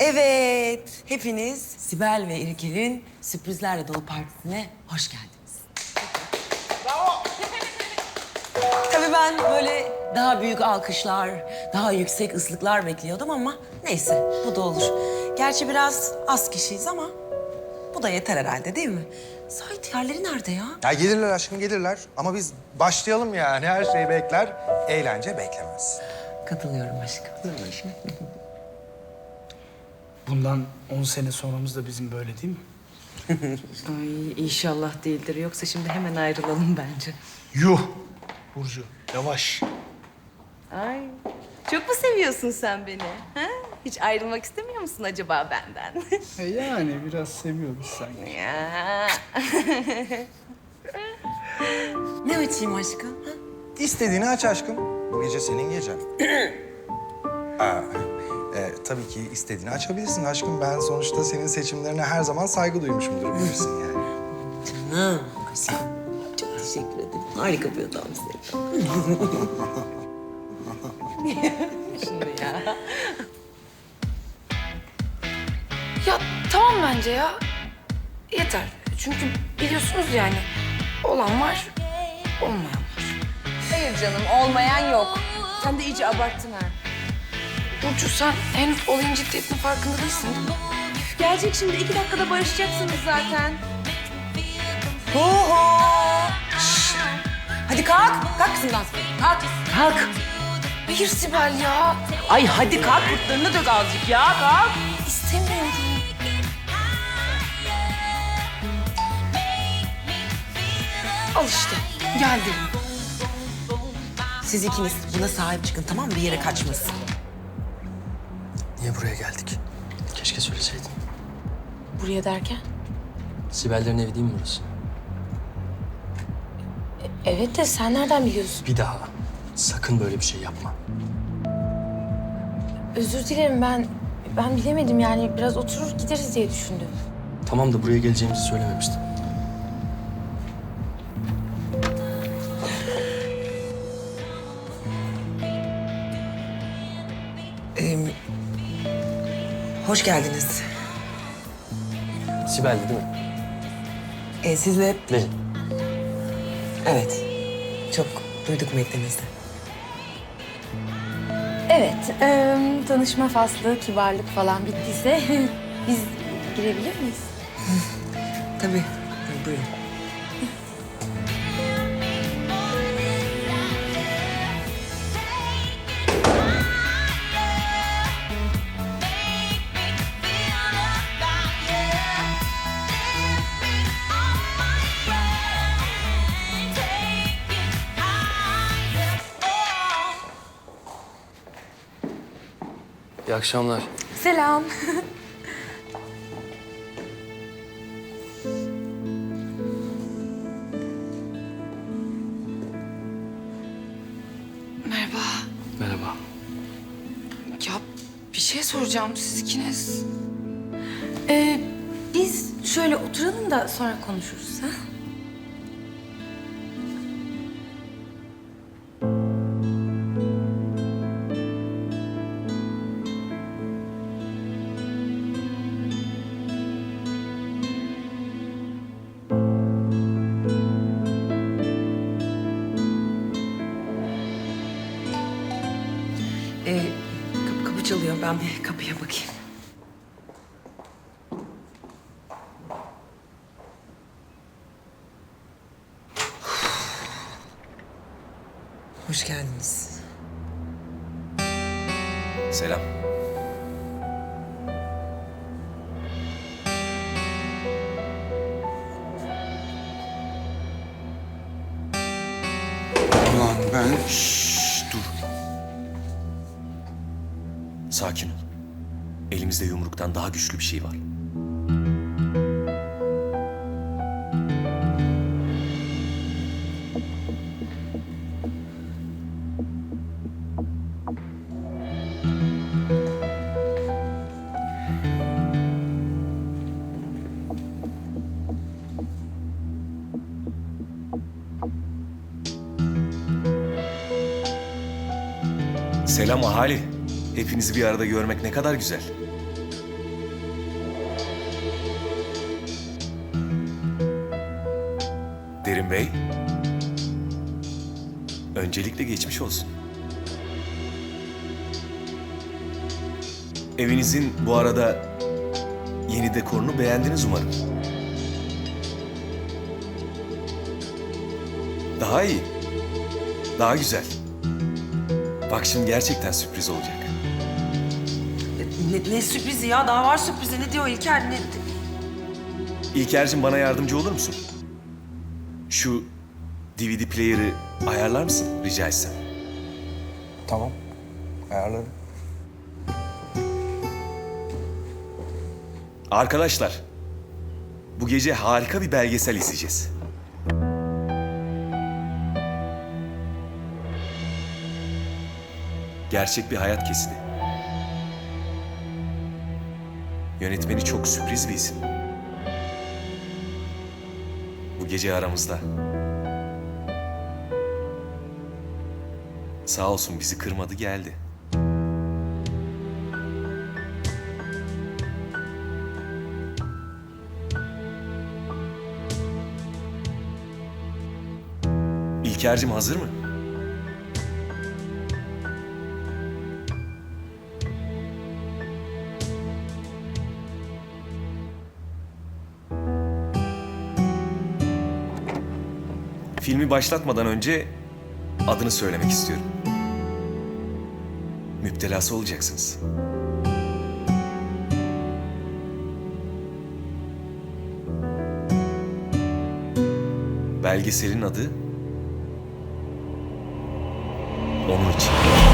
Evet, hepiniz Sibel ve İlker'in sürprizlerle dolu partisine hoş geldiniz. Tabii ben böyle daha büyük alkışlar, daha yüksek ıslıklar bekliyordum ama neyse bu da olur. Gerçi biraz az kişiyiz ama bu da yeter herhalde değil mi? Sahi diğerleri nerede ya? Ya gelirler aşkım gelirler ama biz başlayalım yani. Her şey bekler, eğlence beklemez. Katılıyorum aşkım. Bundan 10 sene sonramız da bizim böyle değil mi? Ay inşallah değildir. Yoksa şimdi hemen ayrılalım bence. Yuh! Burcu, yavaş. Ay çok mu seviyorsun sen beni? Ha? Hiç ayrılmak istemiyor musun acaba benden? E yani biraz seviyoruz sanki. ya. Ne açayım aşkım? Ha? İstediğini aç aşkım. Bu gece senin gecen. Aa, e, tabii ki istediğini açabilirsin aşkım. Ben sonuçta senin seçimlerine her zaman saygı duymuşumdur bilirsin yani. Canım aşkım. Çok teşekkür ederim. Harika bir adamsın. Şunu ya. Ya tamam bence ya. Yeter. Çünkü biliyorsunuz yani olan var, olmayan var. Hayır canım olmayan yok. Sen de iyice abarttın ha. Burcu sen henüz olayın ciddiyetinin farkında değilsin değil mi? Gelecek şimdi iki dakikada barışacaksınız zaten. Ho ho! Şşş! Hadi kalk. Kalk kızım dans. Kalk. Kalk. Hayır Sibel ya. Ay hadi kalk. Kurtlarını dök azıcık ya. Kalk. İstemiyorum. Al işte. Geldim. Siz ikiniz buna sahip çıkın tamam mı? Bir yere kaçmasın. Niye buraya geldik? Keşke söyleseydin. Buraya derken? Sibel'lerin evi değil mi burası? Evet de sen nereden biliyorsun? Bir daha sakın böyle bir şey yapma. Özür dilerim ben ben bilemedim yani biraz oturur gideriz diye düşündüm. Tamam da buraya geleceğimizi söylememiştin. Hoş geldiniz. Sibel'di değil mi? Ee, sizle... Verin. Evet. Çok duyduk metninizde. Evet, e, tanışma faslı, kibarlık falan bittiyse biz girebilir miyiz? Tabii. Buyurun. Akşamlar. Selam. Merhaba. Merhaba. Ya bir şey soracağım siz ikiniz. Ee, biz şöyle oturalım da sonra konuşuruz. Ha? Ben bir kapıya bakayım. Hoş geldiniz. Selam. Sakin ol. Elimizde yumruktan daha güçlü bir şey var. Selam ahali. Hepinizi bir arada görmek ne kadar güzel. Derin Bey. Öncelikle geçmiş olsun. Evinizin bu arada yeni dekorunu beğendiniz umarım. Daha iyi. Daha güzel. Bak şimdi gerçekten sürpriz olacak. Ne, ne sürprizi ya? Daha var sürprizi. Ne diyor İlker? Ne, İlker'cim bana yardımcı olur musun? Şu DVD player'ı ayarlar mısın rica etsem? Tamam. Ayarlarım. Arkadaşlar, bu gece harika bir belgesel izleyeceğiz. Gerçek bir hayat kesidi. Yönetmeni çok sürpriz bir isim. Bu gece aramızda. Sağ olsun bizi kırmadı geldi. İlker'cim hazır mı? Filmi başlatmadan önce adını söylemek istiyorum. Müptelası olacaksınız. Belgeselin adı onun için.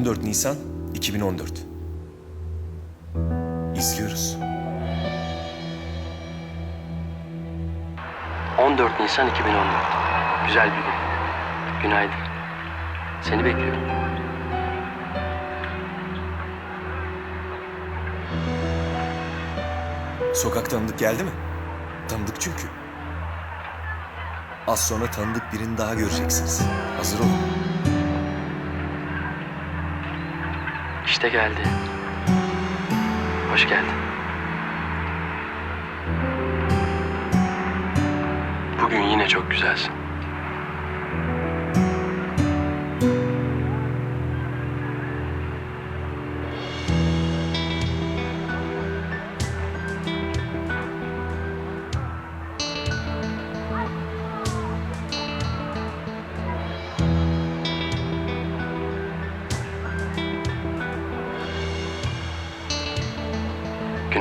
...14 Nisan 2014. İzliyoruz. 14 Nisan 2014. Güzel bir gün. Günaydın. Seni bekliyorum. Sokak tanıdık geldi mi? Tanıdık çünkü. Az sonra tanıdık birini daha göreceksiniz. Hazır olun. İşte geldi. Hoş geldin. Bugün yine çok güzelsin.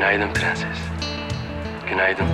Günaydın prenses. Günaydın.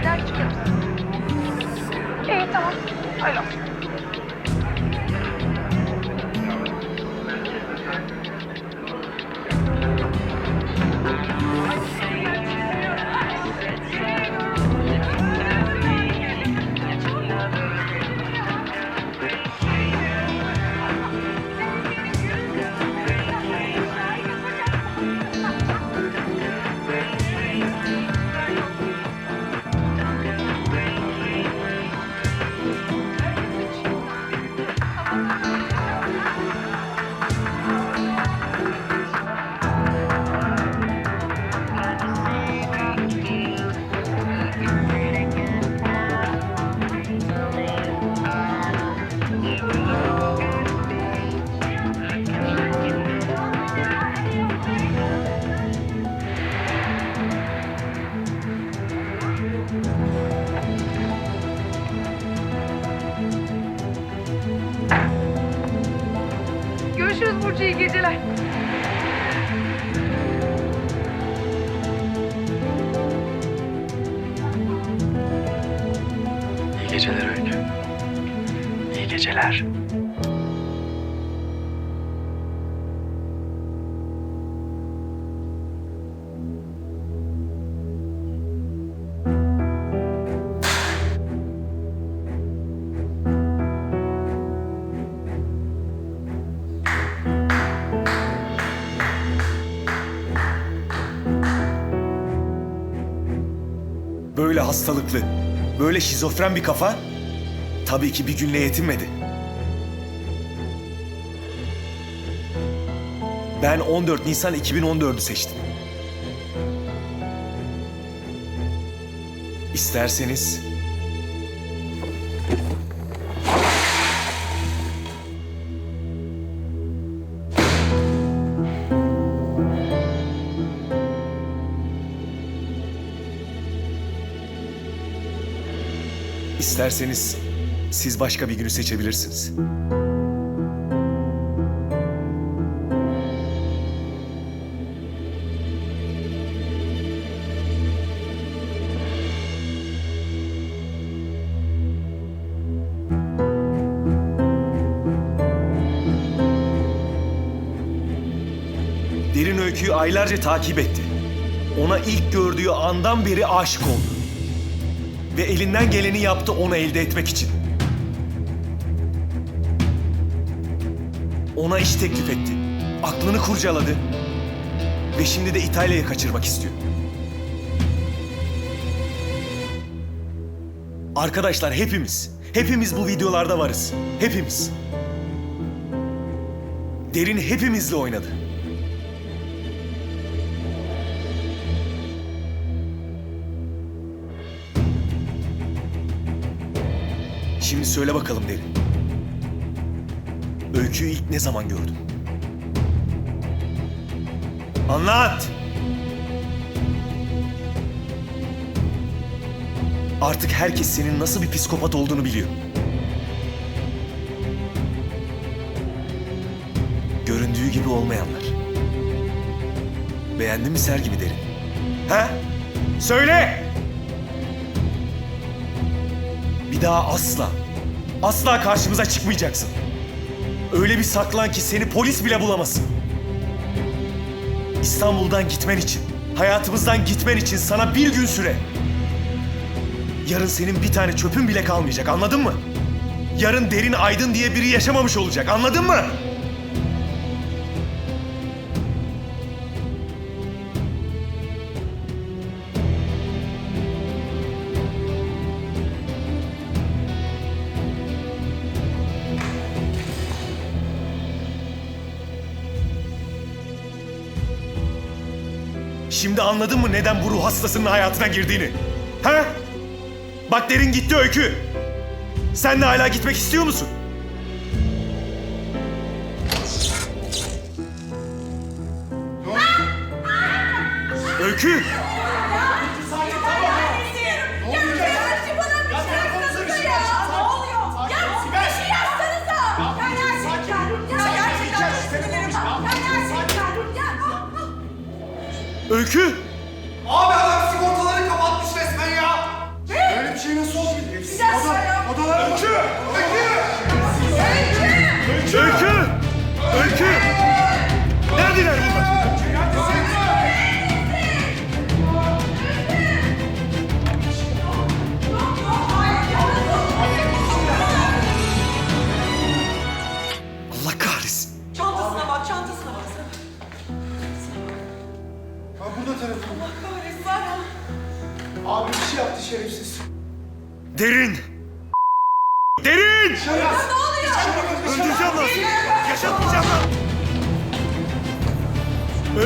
Eder çıkarız. İyi tamam. Öyle hastalıklı, böyle şizofren bir kafa tabii ki bir günle yetinmedi. Ben 14 Nisan 2014'ü seçtim. İsterseniz İsterseniz siz başka bir günü seçebilirsiniz. Derin öyküyü aylarca takip etti. Ona ilk gördüğü andan beri aşık oldu ve elinden geleni yaptı onu elde etmek için. Ona iş teklif etti. Aklını kurcaladı. Ve şimdi de İtalya'ya kaçırmak istiyor. Arkadaşlar hepimiz, hepimiz bu videolarda varız. Hepimiz. Derin hepimizle oynadı. Şimdi söyle bakalım Derin. Öyküyü ilk ne zaman gördün? Anlat! Artık herkes senin nasıl bir psikopat olduğunu biliyor. Göründüğü gibi olmayanlar. Beğendin mi sergimi Derin? Ha? Söyle! Bir daha asla, asla karşımıza çıkmayacaksın. Öyle bir saklan ki seni polis bile bulamasın. İstanbul'dan gitmen için, hayatımızdan gitmen için sana bir gün süre. Yarın senin bir tane çöpün bile kalmayacak, anladın mı? Yarın derin aydın diye biri yaşamamış olacak, anladın mı? Şimdi anladın mı neden bu ruh hastasının hayatına girdiğini? Ha? Bak derin gitti öykü. Sen de hala gitmek istiyor musun? Öykü! Şerefsiz. Derin! Derin! Ne oluyor? Öldüreceğim lan seni. Yaşatmayacağım lan.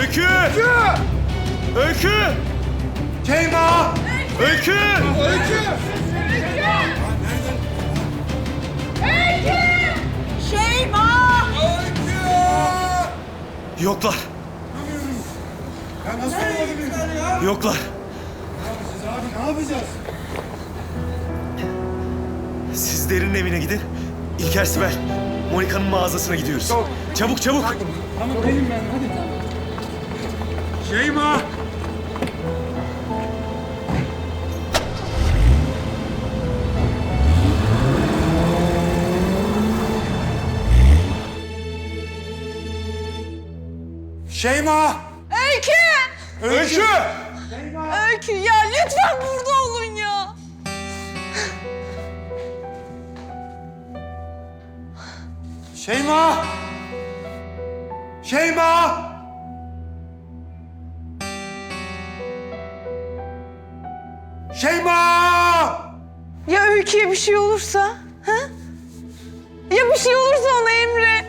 Öykü! Öykü! Şeyma! Öykü! Yoklar. Ya nasıl olabilir ya? Yoklar. Abi ne yapacağız? Siz Derin'in evine gidin. İlker Sibel. Monika'nın mağazasına gidiyoruz. Çabuk çabuk. Tamam benim ben hadi. Şeyma! Şeyma! Öykü! Öykü! Öykü ya lütfen burada olun ya. Şeyma! Şeyma! Şeyma! Ya Öykü'ye bir şey olursa? Ha? Ya bir şey olursa ona Emre?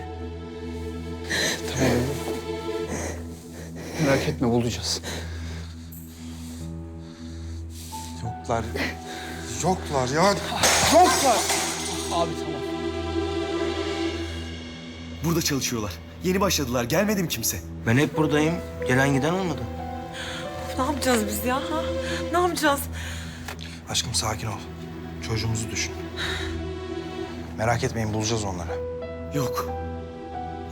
Merak etme bulacağız. Yoklar. Yoklar ya. Yoklar. Abi tamam. Burada çalışıyorlar. Yeni başladılar. Gelmedi mi kimse? Ben hep buradayım. Gelen giden olmadı. Ne yapacağız biz ya? Ha? Ne yapacağız? Aşkım sakin ol. Çocuğumuzu düşün. Merak etmeyin bulacağız onları. Yok.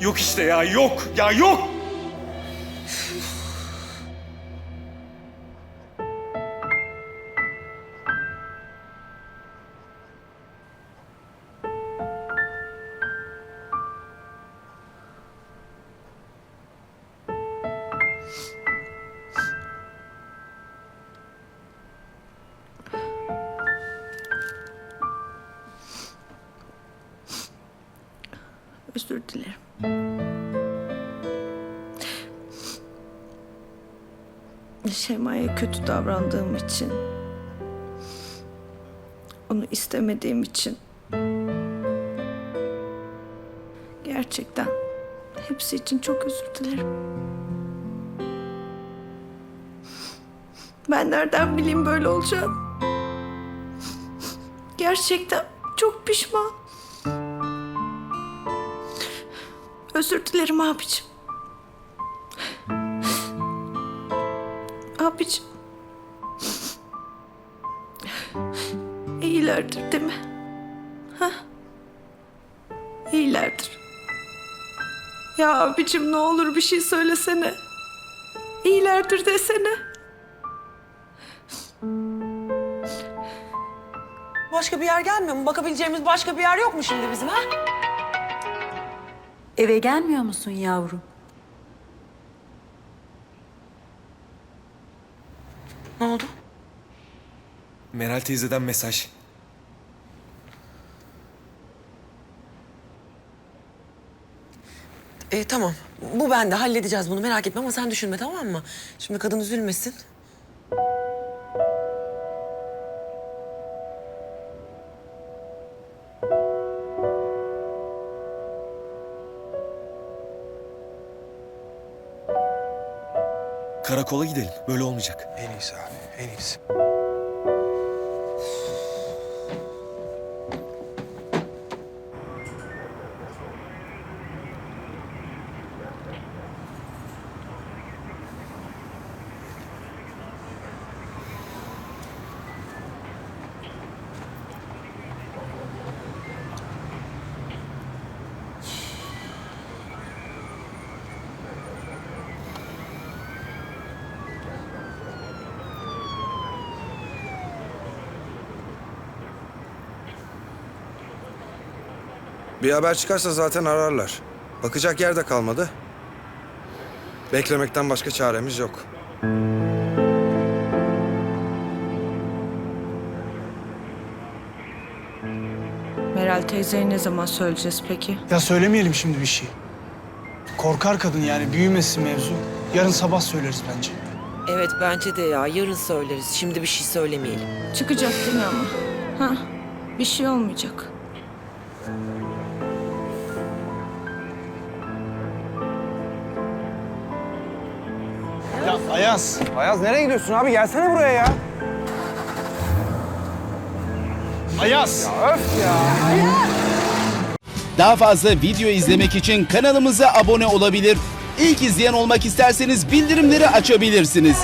Yok işte ya yok. Ya yok. Özür dilerim. Şeyma'ya kötü davrandığım için, onu istemediğim için gerçekten hepsi için çok özür dilerim. Ben nereden bileyim böyle olacağını? Gerçekten çok pişman. Özür dilerim abicim. Abicim. İyilerdir değil mi? Ha? İyilerdir. Ya abicim ne olur bir şey söylesene. İyilerdir desene. Başka bir yer gelmiyor mu? Bakabileceğimiz başka bir yer yok mu şimdi bizim ha? Eve gelmiyor musun yavrum? Ne oldu? Meral teyzeden mesaj. E, tamam. Bu bende. Halledeceğiz bunu. Merak etme ama sen düşünme tamam mı? Şimdi kadın üzülmesin. Karakola gidelim. Böyle olmayacak. En iyisi abi, en iyisi. Bir haber çıkarsa zaten ararlar. Bakacak yer de kalmadı. Beklemekten başka çaremiz yok. Meral teyzeye ne zaman söyleyeceğiz peki? Ya söylemeyelim şimdi bir şey. Korkar kadın yani büyümesin mevzu. Yarın sabah söyleriz bence. Evet bence de ya. Yarın söyleriz. Şimdi bir şey söylemeyelim. Çıkacak değil mi ama? Ha? Bir şey olmayacak. Ayaz. Ayaz nereye gidiyorsun abi? Gelsene buraya ya. Ayaz. Daha fazla video izlemek için kanalımıza abone olabilir. İlk izleyen olmak isterseniz bildirimleri açabilirsiniz.